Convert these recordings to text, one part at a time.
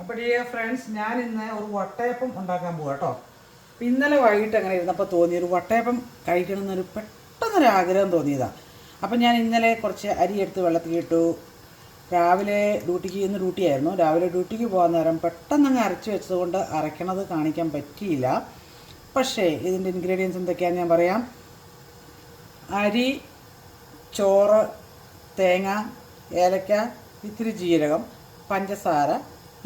അപ്പോൾ dear friends ഞാൻ ഇന്ന് ഒരു വട്ടയപ്പം ഉണ്ടാക്കാൻ പോവാ കേട്ടോ അപ്പം ഇന്നലെ വൈകിട്ട് അങ്ങനെ ഇരുന്നപ്പോൾ തോന്നി ഒരു വട്ടയപ്പം കഴിക്കണം എന്നൊരു പെട്ടെന്നൊരു ആഗ്രഹം തോന്നിയതാണ് അപ്പം ഞാൻ ഇന്നലെ കുറച്ച് അരി എടുത്ത് വെള്ളത്തിൽ ഇട്ടു. രാവിലെ ഡ്യൂട്ടിക്ക് ഇന്ന് ഡ്യൂട്ടിയായിരുന്നു. രാവിലെ ഡ്യൂട്ടിക്ക് പോകാൻ നേരം പെട്ടെന്ന് അങ്ങ് അരച്ച് വെച്ചതുകൊണ്ട് അരയ്ക്കണത് കാണിക്കാൻ പറ്റിയില്ല. പക്ഷേ ഇതിന്റെ ഇൻഗ്രീഡിയൻസ് എന്തൊക്കെയാണെന്ന് ഞാൻ പറയാം. അരി ചോറ് തേങ്ങ ഏലക്ക ഇത്തിരി ജീരകം പഞ്ചസാര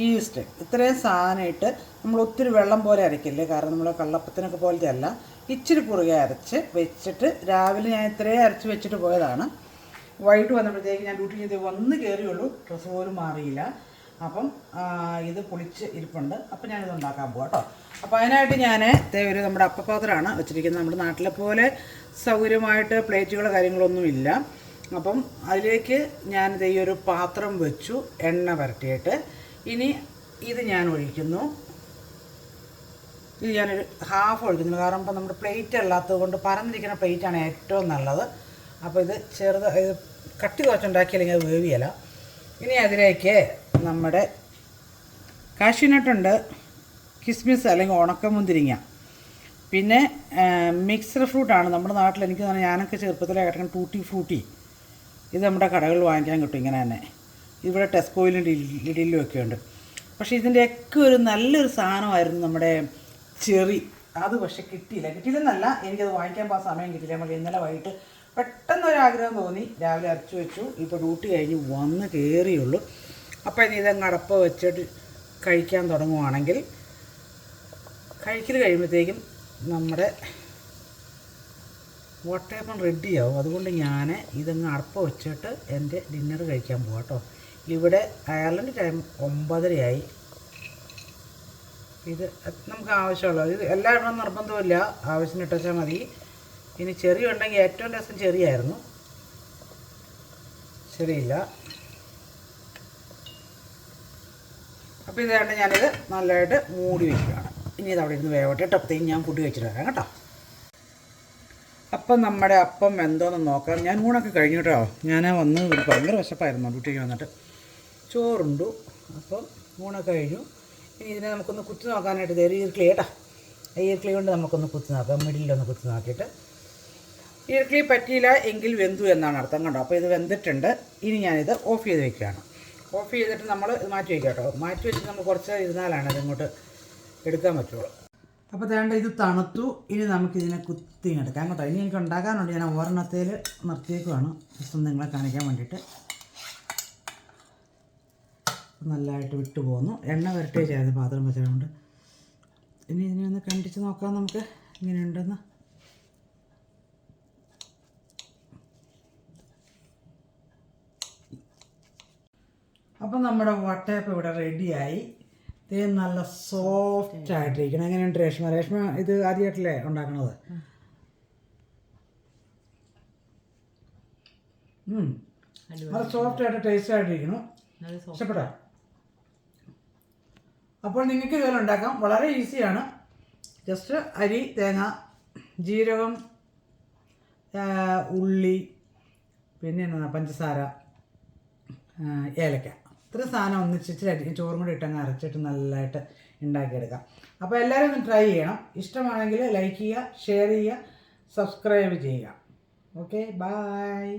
ഈസ്റ്റ് ഇത്രയും സാധനമായിട്ട് നമ്മൾ ഒത്തിരി വെള്ളം പോലെ അരയ്ക്കില്ലേ? കാരണം നമ്മൾ കള്ളപ്പത്തിനൊക്കെ പോലത്തെ അല്ല ഇച്ചിരി കുറുകെ അരച്ച് വെച്ചിട്ട് രാവിലെ ഞാൻ ഇത്രയും അരച്ച് വെച്ചിട്ട് പോയതാണ്. വൈകിട്ട് വന്നപ്പോഴത്തേക്ക് ഞാൻ ഡ്യൂട്ടി ചെയ്ത് വന്ന് കയറിയുള്ളൂ. ഡ്രസ്സ് പോലും മാറിയില്ല. അപ്പം ഇത് പൊളിച്ച് ഇരിപ്പുണ്ട്. അപ്പം ഞാനിത് ഉണ്ടാക്കാൻ പോകാം കേട്ടോ അപ്പോൾ അതിനായിട്ട് ഞാൻ ഒരു നമ്മുടെ അപ്പപാത്രമാണ് വെച്ചിരിക്കുന്നത്. നമ്മുടെ നാട്ടിലെ പോലെ സൗകര്യമായിട്ട് പ്ലേറ്റുകളോ കാര്യങ്ങളൊന്നും ഇല്ല. അപ്പം അതിലേക്ക് ഞാൻ ഈ ഒരു പാത്രം വെച്ചു. എണ്ണ പുരട്ടിയിട്ട് ഇനി ഇത് ഞാൻ ഒഴിക്കുന്നു. ഇത് ഞാനൊരു ഹാഫ് ഒഴിക്കുന്നു. കാരണം ഇപ്പം നമ്മുടെ പ്ലേറ്റ് അല്ലാത്തത് കൊണ്ട് പരന്നിരിക്കുന്ന പ്ലേറ്റാണ് ഏറ്റവും നല്ലത്. അപ്പോൾ ഇത് ചെറുത് ഇത് കട്ടി കുറച്ചുണ്ടാക്കിയില്ലെങ്കിൽ അത് വേവിയല്ല. ഇനി അതിലേക്ക് നമ്മുടെ കാഷ്യൂനട്ടുണ്ട് കിസ്മിസ് അല്ലെങ്കിൽ ഉണക്കമുന്തിരിങ്ങ. പിന്നെ മിക്സ്ഡ് ഫ്രൂട്ടാണ് നമ്മുടെ നാട്ടിൽ എനിക്ക് ഞാനൊക്കെ ചെറുപ്പത്തിലെ കിടക്കുന്ന ടൂട്ടി ഫ്രൂട്ടി ഇത് നമ്മുടെ കടകളിൽ വാങ്ങിക്കാൻ കിട്ടും ഇങ്ങനെ തന്നെ. ഇവിടെ ടെസ്കോയിലും ലിഡിലും ഒക്കെ ഉണ്ട്. പക്ഷേ ഇതിന്റെയൊക്കെ ഒരു നല്ലൊരു സാധനമായിരുന്നു നമ്മുടെ ചെറി. അത് പക്ഷെ കിട്ടിയില്ല. കിട്ടിയില്ലെന്നല്ല എനിക്കത് വാങ്ങിക്കാൻ പോകാൻ സമയം കിട്ടിയില്ല. നമുക്ക് ഇന്നലെ വൈകിട്ട് ആഗ്രഹം തോന്നി. രാവിലെ അരച്ചു വെച്ചു. ഇപ്പോൾ ഡ്യൂട്ടി കഴിഞ്ഞ് വന്ന് കയറിയുള്ളൂ. അപ്പോൾ ഇനി ഇതങ്ങ് അടപ്പ് വെച്ചിട്ട് കഴിക്കാൻ തുടങ്ങുവാണെങ്കിൽ കഴിക്കൽ കഴിയുമ്പോഴത്തേക്കും നമ്മുടെ വട്ടയപ്പം റെഡിയാവും അതുകൊണ്ട് ഞാൻ ഇതങ്ങ് അടപ്പ് വെച്ചിട്ട് എന്റെ ഡിന്നർ കഴിക്കാൻ പോകാം കേട്ടോ. ഇവിടെ അയർലൻഡ് ടൈം ഒമ്പതരയായി. ഇത് നമുക്ക് ആവശ്യമുള്ള. ഇത് എല്ലാവരും നിർബന്ധമില്ല ആവശ്യത്തിന് ഇട്ടാൽ മതി. ഇനി ചെറിയ ഉണ്ടെങ്കിൽ ഏറ്റവും രസം ചെറിയായിരുന്നു. ശരിയില്ല അപ്പോൾ ഇതായിട്ട് ഞാനിത് നല്ലതായിട്ട് മൂടി വയ്ക്കുകയാണ് ഇനി ഇത് അവിടെ ഇരുന്ന് വേവട്ടെ. ടപ്പത്തേക്ക് ഞാൻ കൂട്ടി വെച്ചിട്ട് വരാം കേട്ടോ. അപ്പം നമ്മുടെ അപ്പം എന്തോന്ന് നോക്കാം. ഞാൻ ഊണൊക്കെ കഴിഞ്ഞു കേട്ടോ. ഞാൻ വന്ന് ഒരു ഭയങ്കര വിശപ്പായിരുന്നു ഡ്യൂട്ടിക്ക് വന്നിട്ട്. ചോറുണ്ടു. അപ്പം ഊണൊക്കെ കഴിഞ്ഞു. ഇനി ഇതിനെ നമുക്കൊന്ന് കുത്തി നോക്കാനായിട്ട് ഇതേ ഈർക്കിളി കേട്ടോ. ഈർക്കിളി കൊണ്ട് നമുക്കൊന്ന് കുത്തി നോക്കാം. മിഡിലൊന്ന് കുത്തി നോക്കിയിട്ട്. ഈർക്കിളി പറ്റിയില്ല എങ്കിൽ വെന്തു എന്നാണ് അർത്ഥം കണ്ടോ. അപ്പോൾ ഇത് വെന്തിട്ടുണ്ട്. ഇനി ഞാനിത് ഓഫ് ചെയ്ത് വെക്കുകയാണ്. ഓഫ് ചെയ്തിട്ട് നമ്മൾ ഇത് മാറ്റി വയ്ക്കാം കേട്ടോ. മാറ്റി വെച്ച് നമ്മൾ കുറച്ച് ഇരുന്നാലാണ് ഇത് ഇങ്ങോട്ട് എടുക്കാൻ പറ്റുള്ളൂ. അപ്പോൾ തേണ്ട ഇത് തണുത്തു. ഇനി നമുക്കിതിനെ കുത്തി എടുക്കാം കേട്ടോ ഇനി എനിക്ക് ഉണ്ടാക്കാനുണ്ട് ഞാൻ ഓരെണ്ണത്തിൽ നിർത്തിയേക്കുവാണ്. ഒന്ന് നിങ്ങളെ കാണിക്കാൻ വേണ്ടിയിട്ട്. നല്ലതായിട്ട് വിട്ടു പോകുന്നു എണ്ണ വരട്ടേ ചെയ്ത് പാത്രം വെച്ചതുകൊണ്ട്. ഇനി ഇതിനെ ഒന്ന് കണ്ടിച്ച് നോക്കാം നമുക്ക്. ഇങ്ങനെയുണ്ടെന്ന് അപ്പം നമ്മുടെ വട്ടയപ്പം ഇവിടെ റെഡിയായി. ഇത് നല്ല സോഫ്റ്റ് ആയിട്ടിരിക്കണം എങ്ങനെയുണ്ട് രേഷ്മ? രേഷ്മ ഇത് ആദ്യമായിട്ടല്ലേ ഉണ്ടാക്കണത്. നല്ല സോഫ്റ്റ് ആയിട്ട് ടേസ്റ്റ് ആയിട്ടിരിക്കണം ഇഷ്ടപ്പെട്ടോ അപ്പോൾ നിങ്ങൾക്ക് ഇതുപോലെ ഉണ്ടാക്കാം. വളരെ ഈസിയാണ്. ജസ്റ്റ് അരി തേങ്ങ ജീരകം ഉള്ളി പിന്നെ എന്നാ പഞ്ചസാര ഏലക്ക. ഇത്ര സാധനം ഒന്നിച്ചിട്ട് അരി ചോറും കൂടി ഇട്ടങ്ങ് അരച്ചിട്ട് നല്ലതായിട്ട് ഉണ്ടാക്കിയെടുക്കാം. അപ്പോൾ എല്ലാവരും ഒന്ന് ട്രൈ ചെയ്യണം. ഇഷ്ടമാണെങ്കിൽ ലൈക്ക് ചെയ്യുക ഷെയർ ചെയ്യുക സബ്സ്ക്രൈബ് ചെയ്യുക. Okay bye